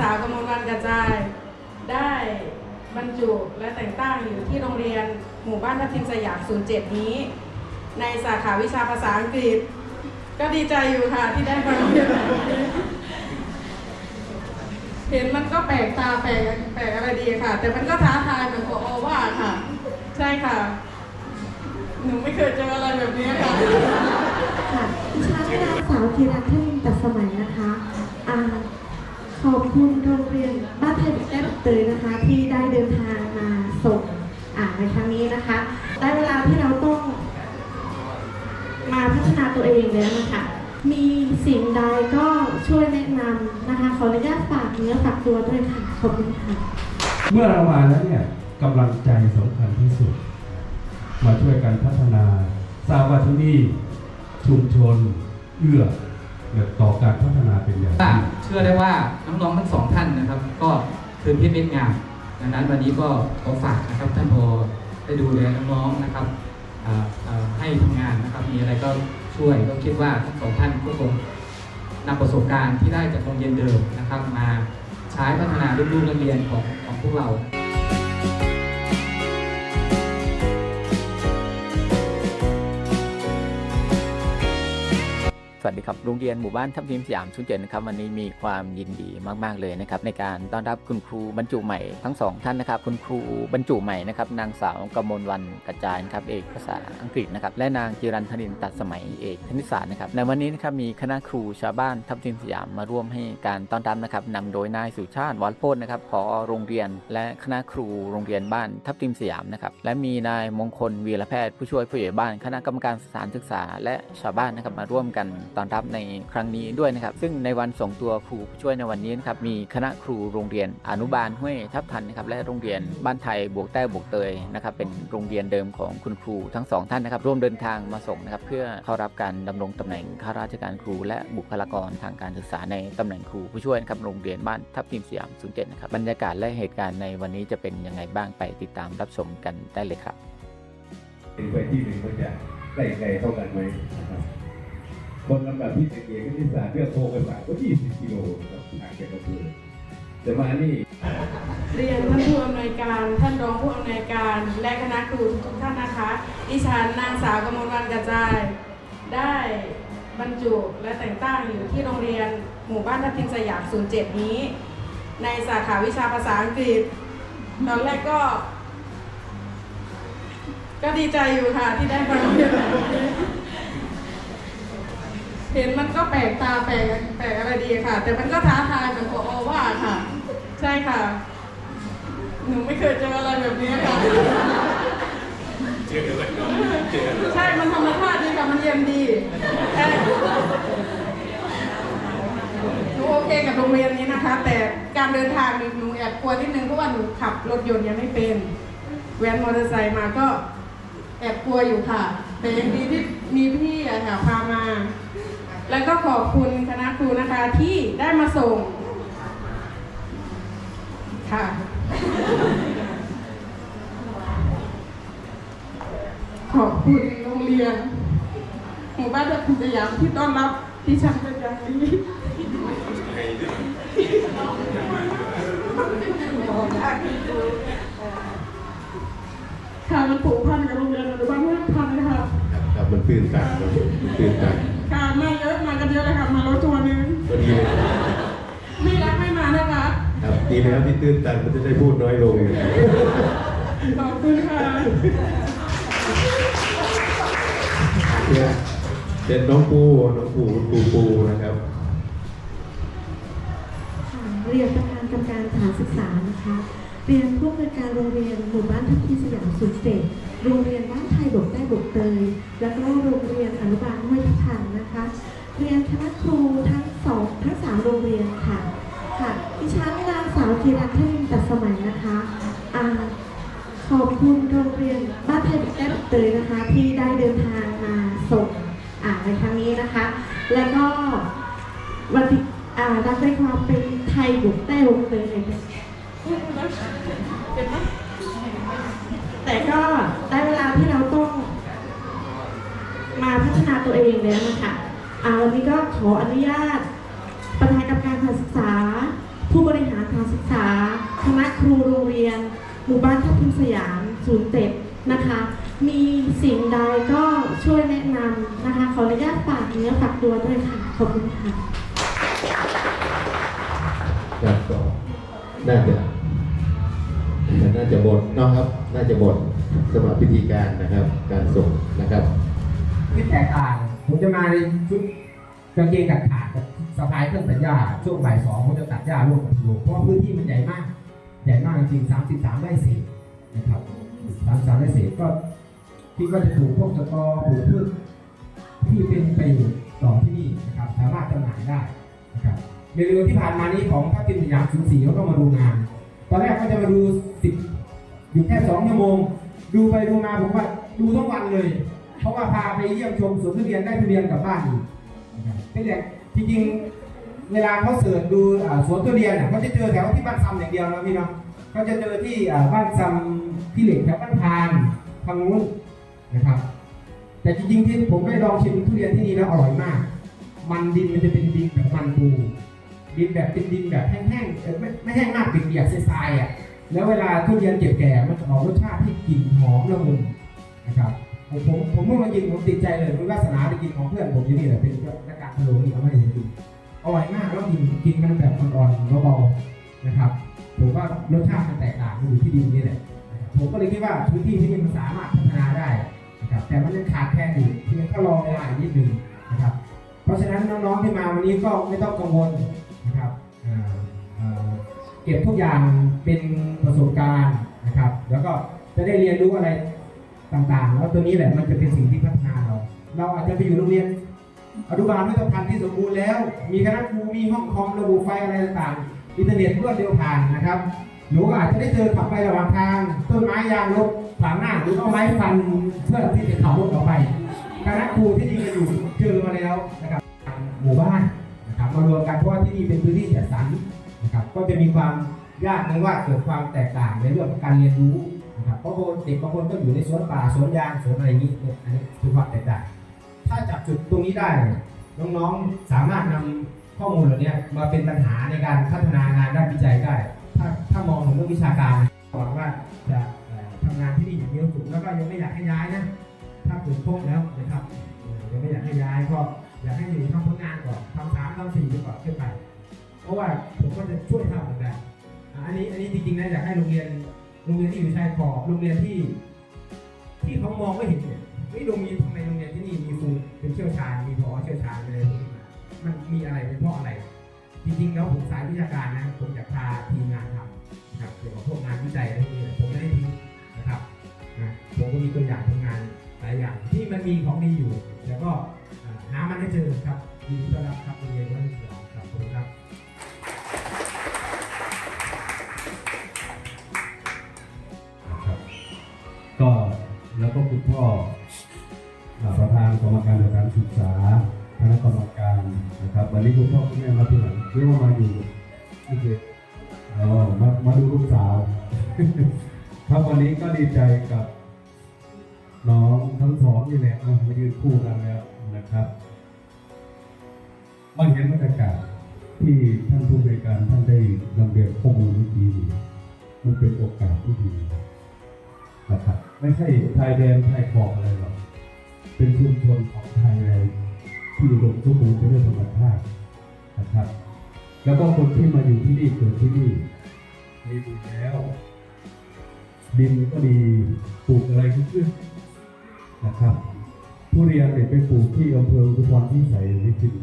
สาวกมลวันกระจาย ได้บรรจุและแต่งตั้งอยู่ที่โรงเรียนหมู่บ้านทับทิมสยาม 07 นี้ ในสาขาวิชาภาษาอังกฤษ ก็ดีใจอยู่ค่ะที่ได้มาโรงเรียนเห็นมันก็แปลกตาแปลกแปลกอะไรดีค่ะ แต่มันก็ท้าทายเหมือนพอว่าค่ะ ใช่ค่ะ หนูไม่เคยเจออะไรแบบนี้ค่ะค่ะดิฉันนางสาวธีรัตน์ทนินตัดสมัยนะคะอ่า ขอบคุณโรงเรียนบ้านไทยเด็กแก้เตยนะคะ ที่ได้เดินทางมาส่งอ่าในครั้งนี้นะคะ ได้เวลาที่เราต้องมาพัฒนาตัวเองแล้วนะคะ มีสิ่งใดก็ช่วยแนะนำนะคะ ขออนุญาตฝากเนื้อฝากตัวด้วยค่ะ ขอบคุณค่ะ เมื่อเรามาแล้วเนี่ยกำลังใจสำคัญที่สุด มาช่วยกันพัฒนา ทราบว่าที่นี่ชุมชนเอื้อ ต่อการพัฒนาเป็นอย่างเชื่อได้ว่าน้องๆทั้งสองท่านนะครับ ก็คือพิเม็ดงานดังนั้นวันนี้ก็ขอฝากนะครับท่านพอได้ดูแลน้องๆนะครับให้ทำงานนะครับมีอะไรก็ช่วยก็คิดว่าทั้งสองท่านก็คงนำประสบการณ์ที่ได้จากโรงเรียนเดิมนะครับ มาใช้พัฒนาลูกๆนักเรียนของของพวกเรา สวัสดีครับโรงเรียนหมู่บ้านทับทิมสยามชุนเจ็ดนะครับวันนี้มีความยินดีมากๆเลยนะครับในการต้อนรับคุณครูบรรจุใหม่ทั้งสองท่านนะครับคุณครูบรรจุใหม่นะครับนางสาวกมลวันกระจายนะครับเอกภาษาอังกฤษนะครับและนางจิรันธนินตัดสมัยเอกคณิตศาสตร์นะครับในวันนี้นะครับมีคณะครูชาวบ้านทับทิมสยามมาร่วมให้การต้อนรับนะครับนำโดยนายสุชาติวัลโพธนะครับผอโรงเรียน และคณะครูโรงเรียนบ้านทับทิมสยามนะครับและมีนายมงคลวีรแพทย์ผู้ช่วยผู้ใหญ่บ้าน คณะกรรมการสถานศึกษา และชาวบ้านนะครับมาร่วมกันต้อนรับในครั้งนี้ด้วยนะครับ ซึ่งในวันส่งตัวครูผู้ช่วยในวันนี้นะครับมีคณะครูโรงเรียนอนุบาลห้วยทับทันนะครับและโรงเรียนบ้านไทยบวกแต้บวกเตยนะครับเป็นโรงเรียนเดิมของคุณครูทั้งสองท่านนะครับร่วมเดินทางมาส่งนะครับเพื่อเข้ารับการดำรงตำแหน่งข้าราชการครู และบุคลากรทางการศึกษาในตำแหน่งครูผู้ช่วยนะครับโรงเรียนบ้านทับทิมสยาม07นะครับบรรยากาศและเหตุการณ์ในวันนี้จะเป็นยังไงบ้างไปติดตามรับชมกันได้เลยครับเป็นไปที่หนึ่งมันจะได้ไกลเท่ากันไหมนะครับ คนลำดับที่เอกคณิตศาสตร์เรื่องโทรกันสามก็20กิโลนะครับห่างจากอำเภอแต่มานี่เรียนท่านผู้อำนวยการ ท่านรองผู้อำนวยการ และคณะครูทุกท่านนะคะ ดิฉันนางสาวกมลวันกระจาย ได้บรรจุและแต่งตั้งอยู่ที่โรงเรียนหมู่บ้านทับทิมสยาม 07 นี้ ในสาขาวิชาภาษาอังกฤษ ตอนแรกก็ ก็ดีใจอยู่ค่ะที่ได้มาโรงเรียน เห็นมันก็แปลกตาแปลกแปลกอะไรดีค่ะ แต่มันก็ท้าทายเหมือนพอว่าค่ะ ใช่ค่ะ หนูไม่เคยเจออะไรแบบนี้ค่ะใช่ มันธรรมชาติดีค่ะมันเยี่ยมดีใช่หนูโอเคกับโรงเรียนนี้นะคะ แต่การเดินทางหนูหนูแอบกลัวนิดนึงเพราะว่าหนูขับรถยนต์ยังไม่เป็นแว้นมอเตอร์ไซค์มาก็แอบกลัวอยู่ค่ะ แต่ยังดีที่มีพี่อะค่ะพามา แล้วก็ขอบคุณคณะครูนะคะที่ได้มาส่ง ค่ะ ขอบคุณโรงเรียนหมู่บ้านตะคุสยามที่ต้อนรับที่ฉันเป็นอย่างดีค่ะมันผูกพันกับโรงเรียนอนุบาลห้วยพันนะคะครับมันตื่นตันมันตื่นตัน ดีแล้วที่ตื่นตันมันจะได้พูดน้อยลงอยู่ขอบคุณค่ะเนี่ยเป็นน้องปูน้องปูปูปูนะครับค่ะเรียนประธานกรรมการสถานศึกษานะคะเรียนผู้อำนวยการโรงเรียนหมู่บ้านทับทิมสยามสุนเสษโรงเรียนบ้านไทยบกได้บกเตยแล้วก็โรงเรียนอนุบาลห้วยทันนะคะ เรียนคณะครูทั้งสองทั้งสามโรงเรียนค่ะ ค่ะดิฉันนางสาวธีรัตน์ทนินตัดสมัยนะคะอ่าขอบคุณโรงเรียนบ้านไทยบกได้บกเตยนะคะ ที่ได้เดินทางมาส่งอ่าในครั้งนี้นะคะ แล้วก็วันที่อ่ารักในความเป็นไทยบุกแต้วงเลยเนี่ยแต่ก็ได้เวลาที่เราต้องมาพัฒนาตัวเองแล้วนะคะอ่าวันนี้ก็ขออนุญาตประธานกรรมการการศึกษา ผู้บริหารครูโรงเรียน หมู่บ้านทับทิมสยามศูนย์เจ็ดนะคะ มีสิ่งใดก็ช่วยแนะนำนะคะ ขออนุญาตฝากเนื้อฝากตัวด้วยค่ะ ขอบคุณค่ะครับก็น่าจะน่าจะหมดเนาะครับ น่าจะหมดสำหรับพิธีการนะครับ การส่งนะครับที่แตกต่างผมจะมาในชุดกางเกงกัดขาดกับสะพายเครื่องตัดหญ้าช่วงบ่ายสองผมจะตัดหญ้าร่วมกับคุณลุงเพราะพื้นที่มันใหญ่มาก ใหญ่มากจริงๆสามสิบสามไร่เศษนะครับสามสามไร่เศษก็คิดว่าจะปลูกพวกสตอปลูกพืชที่เป็นประโยชน์ต่อที่นี่นะครับสามารถจำหน่ายได้นะครับเร็วๆที่ผ่านมานี้ของทัพทิมสยามศูนย์สี่เขาก็มาดูงาน ตอนแรกก็จะมาดูสิบอยู่แค่สองชั่วโมง ดูไปดูมาผมว่าดูทั้งวันเลย เพราะว่าพาไปเยี่ยมชมสวนทุเรียนได้ทุเรียนกลับบ้านอีกเป็นอย่ง จริงๆเวลาเขาเสิร์ชดูสวนทุเรียนเนี่ยเขาจะเจอแถวที่บ้านซำอย่างเดียวนะพี่เนาะเขาจะเจอที่บ้านซำที่เหล็กแถวบ้านพานทางนู้นนะครับ แต่จริงๆที่ผมได้ลองชิมทุเรียนที่นี่แล้วอร่อยมาก มันดินมันจะเป็นดินแบบมันปูดินแบบเป็นดินแบบแห้งๆไม่ไม่แห้งมากเปียกๆทรายๆอะแล้วเวลาทุเรียนเก็บแก่มันจะออกรสชาติที่กลิ่นหอมละมุนนะครับ ผมผมผมเมื่อมากินผมติดใจเลยผมวาสนาไปกินของเพื่อนผมที่นี่แหละเป็นนักการพะโล้นี่เอามาให้ผมกินอร่อยมากแล้วกินกินมันแบบอ่อนๆเบาๆนะครับ ผมว่ารสชาติมันแตกต่างมันอยู่ที่ดินนี่แหละผมก็เลยคิดว่าพื้นที่ที่นี่มันสามารถพัฒนาได้นะครับแต่มันยังขาดแคลนอยู่ที่มันก็รอเวลาอีกนิดนึงนะครับ เพราะฉะนั้นน้องๆที่มาวันนี้ก็ไม่ต้องกังวลนะครับเก็บทุกอย่างเป็นประสบการณ์นะครับ แล้วก็จะได้เรียนรู้อะไร ต่างๆ แล้วตัวนี้แหละมันจะเป็นสิ่งที่พัฒนาเรา เราอาจจะไปอยู่โรงเรียนอนุบาลไม่ต้องทันที่สมบูรณ์แล้ว มีคณะครูมีห้องคอมระบบไฟอะไรต่างๆ อินเทอร์เน็ตรวดเร็วผ่านนะครับ หนูก็อาจจะได้เจอขับไประหว่างทาง ต้นไม้ยางรถขวางหน้าหรือเอาไม้ฟันเพื่อที่จะขับรถออกไป คณะครูที่นี่ก็อยู่เจอมาแล้วนะครับหมู่บ้านนะครับมารวมกันเพราะว่าที่นี่เป็นพื้นที่จัดสรรนะครับ ก็จะมีความยากในว่าเกิดความแตกต่างในเรื่องของการเรียนรู้ นะครับเพราะเด็กบางคนก็อยู่ในสวนป่าสวนยางสวนอะไรนี้เนี่ยอันนี้คือความแตกต่างถ้าจับจุดตรงนี้ได้ น้องๆสามารถนำข้อมูลเหล่านี้มาเป็นปัญหาในการพัฒนางานด้านวิจัยได้ ถ้าถ้ามองถึงเรื่องวิชาการหวังว่าจะเอ่อทำงานที่นี่อย่างมีความสุขแล้วก็ยังไม่อยากให้ย้ายนะถ้าเกิดครบแล้วนะครับยังไม่อยากให้ย้ายก็อยากให้อยู่ทำผลงานก่อนทำสามทำสี่ไปก่อนขึ้นไป เพราะว่าผมก็จะช่วยทำเหมือนกันอันนี้อันนี้จริงๆนะอยากให้โรงเรียน โรงเรียนที่อยู่ชายขอบโรงเรียนที่ ที่เขามองไม่เห็นเนี่ยเฮ้ยโรงเรียนทำไมโรงเรียนที่นี่มีครูเป็นเชี่ยวชาญมีพอเชี่ยวชาญอะไรพวกนี้มามันมีอะไรเป็นเพราะอะไร จริงๆแล้วผมสายวิชาการนะผมอยากพาทีมงานทำนะครับเกี่ยวกับพวกงานวิจัยอะไรพวกนี้ผมไม่ได้ทิ้งนะครับนะผมก็มีตัวอย่างทำงานหลายอย่างที่มันมีของดีอยู่ กรรมการศึกษาคณะกรรมการนะครับวันนี้คุณพ่อคุณแม่มาที่ไหนเรียกว่ามาอยู่นี่คืออ๋อมามาดูลูกสาว ครับวันนี้ก็ดีใจกับน้องทั้งสองนี่แหละอะมายืนคู่กันแล้วนะครับมาเห็นบรรยากาศที่ท่านผู้บริการท่านได้นำเรียนข้อมูลวิธีมันเป็นโอกาสที่ดีนะครับไม่ใช่ไทยแดนไทยขอบอะไรหรอก เป็นชุมชนของไทยเลยที่อุดมสมบูรณ์ไปด้วยธรรมชาตินะครับ แล้วก็คนที่มาอยู่ที่นี่เกิดที่นี่มีดีแล้ว ดินก็ดีปลูกอะไรก็ขึ้นนะครับทุเรียนเนี่ยไปปลูกที่อำเภออุทุพรที่ใส่วิจิตร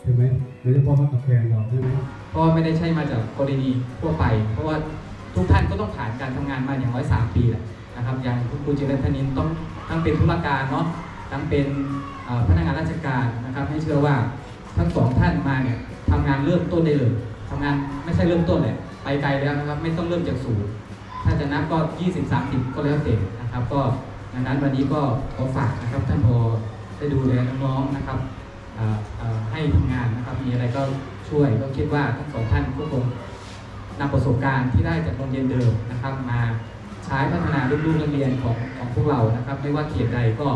ใช่ไหมโดยเฉพาะมะกะแฟงเราใช่ไหมเพราะว่าไม่ได้ใช่มาจากกรณีทั่วไป เพราะว่าทุกท่านก็ต้องผ่านการทำงานมาอย่างน้อยสามปีแหละนะครับอย่างคุณครูจิรันธนินต้อง ทั้งเป็นธุรการเนาะทั้งเป็นพนักงานราชการนะครับ ให้เชื่อว่าทั้งสองท่านมาเนี่ยทำงานเริ่มต้นได้เลยทำงานไม่ใช่เริ่มต้นแหละไปไกลแล้วนะครับ ไม่ต้องเริ่มจากศูนย์ถ้าจะนับก็ 20 30 ก็แล้วแต่นะครับ ก็ดังนั้นวันนี้ก็ขอฝากนะครับท่านพอได้ดูแลน้องๆนะครับให้ทำงานนะครับมีอะไรก็ช่วยก็คิดว่าทั้งสองท่านก็คงนำประสบการณ์ที่ได้จากโรงเรียนเดิมนะครับมา ใช้พัฒนาลูกๆนักเรียนของของพวกเรานะครับ ไม่ว่าเขตใดก็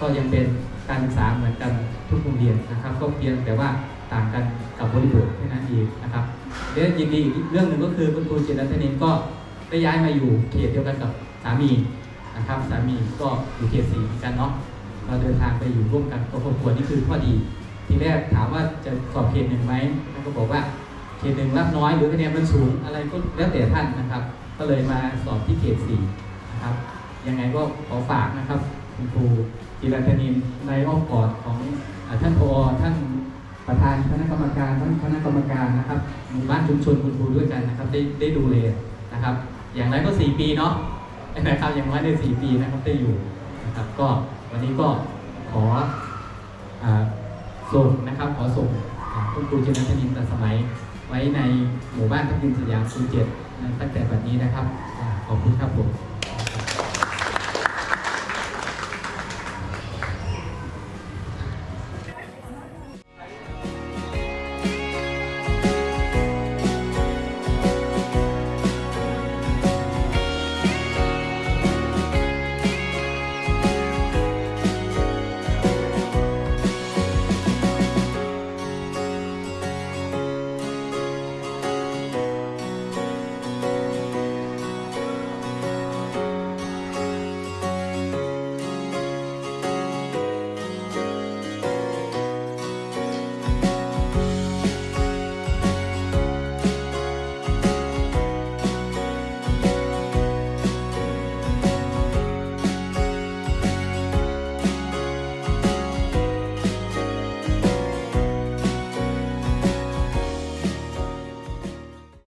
ก็ยังเป็นการศึกษาเหมือนกันทุกโรงเรียนนะครับ ก็เพียงแต่ว่าต่างกันกับบริบทแค่นั้นเองนะครับเรื่องยินดีอีกเรื่องหนึ่งก็คือคุณครูจิรัตนินก็ได้ย้ายมาอยู่เขตเดียวกันกับสามีนะครับสามีก็อยู่เขตสี่เหมือนกันเนาะเราเดินทางไปอยู่ร่วมกันกับครอบครัวนี่คือข้อดี ทีแรกถามว่าจะสอบเขตหนึ่งไหมท่านก็บอกว่าเขตหนึ่งรับน้อยหรือคะแนนมันสูงอะไรก็แล้วแต่ท่านนะครับ ก็เลยมาสอบที่เขตสี่นะครับ ยังไงก็ขอฝากนะครับคุณครูจิรัตนินในอ้อมกอดของท่านพอท่านประธานคณะกรรมการท่านคณะกรรมการนะครับหมู่บ้านชุมชนคุณครูด้วยกันนะครับ ได้ได้ดูแลยนะครับ อย่างไรก็สี่ปีเนาะนะครับอย่างน้อยในสี่ปีนะครับได้อยู่นะครับ ก็วันนี้ก็ขอส่งนะครับ ขอส่งคุณครูจิรัตนินแต่สมัย ไว้ในหมู่บ้านทับทิมสยามคูเจ็ด ตั้งแต่บัดนี้นะครับขอบคุณครับผม